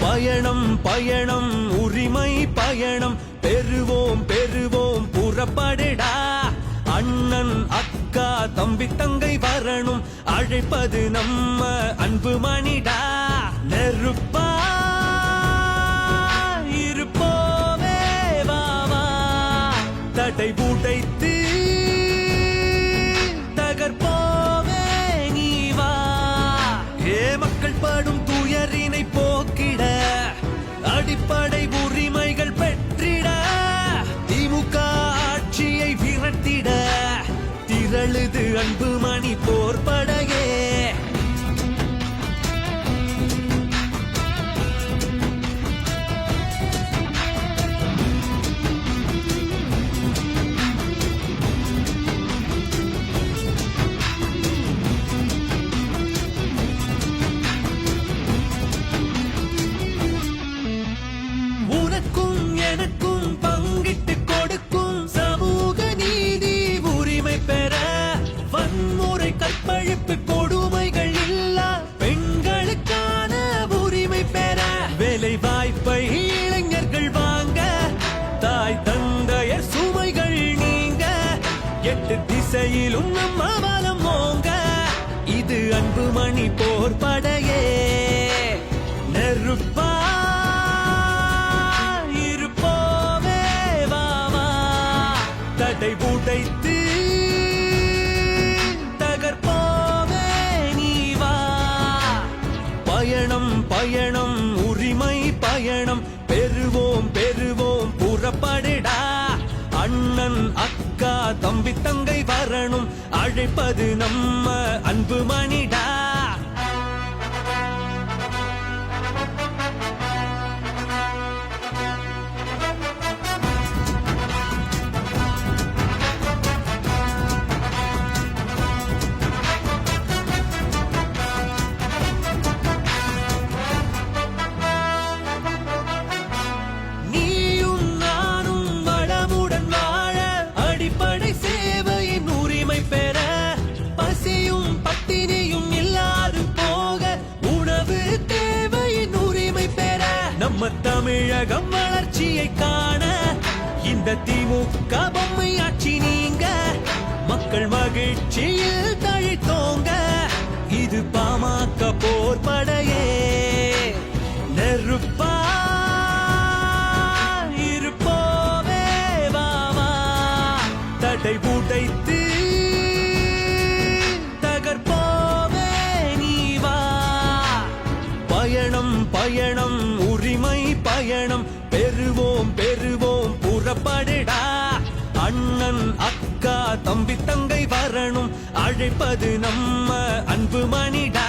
பயணம் பயணம் உரிமை பயணம். பெறுவோம் பெறுவோம் புறப்படடா. அண்ணன் அக்கா தம்பி தங்கை வரணும். அழைப்பது நம்ம அன்பு மணிடா. நெருப்பா இருப்போமே வாவா தடை உடைத்து திரளுது அன்பு மணி போர்படையே திசையிலும் நம்ம பலம் ஓங்க இது அன்பு மணி போர் படையே. நெருப்பா இருப்போமே வா தடை உடைத்து தகர்ப்போமே நீ வா. பயணம் பயணம் உரிமை பயணம். பெறுவோம் பெறுவோம் புறப்படுடா. அண்ணன் அக்கா தம்பி தங்கை வரணும். அழைப்பது நம்ம அன்பு மணிடா. தமிழகம் வளர்ச்சியை காண. இந்த திமுக பொம்மை ஆட்சி நீங்க. மக்கள் மகிழ்ச்சியில் தழைத்தோங்க. இது பாமக போர் படையே நெருப்பா இருப்போமே வா தடை உடைத்து நீ வா பயணம் பயணம் அக்கா தம்பி தங்கை வரணும். அழைப்பது நம்ம அன்பு மணிடா.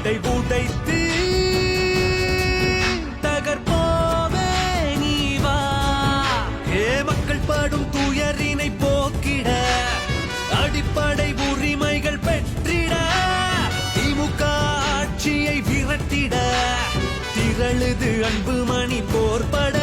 அதை உடைத்து தகர்போவே நீ வா ஏ மக்கள் படும் துயரினை போக்கிட அடிப்படை உரிமைகள் பெற்றிட திமுக ஆட்சியை விரட்டிட. திரழுது அன்பு மணி போர்பட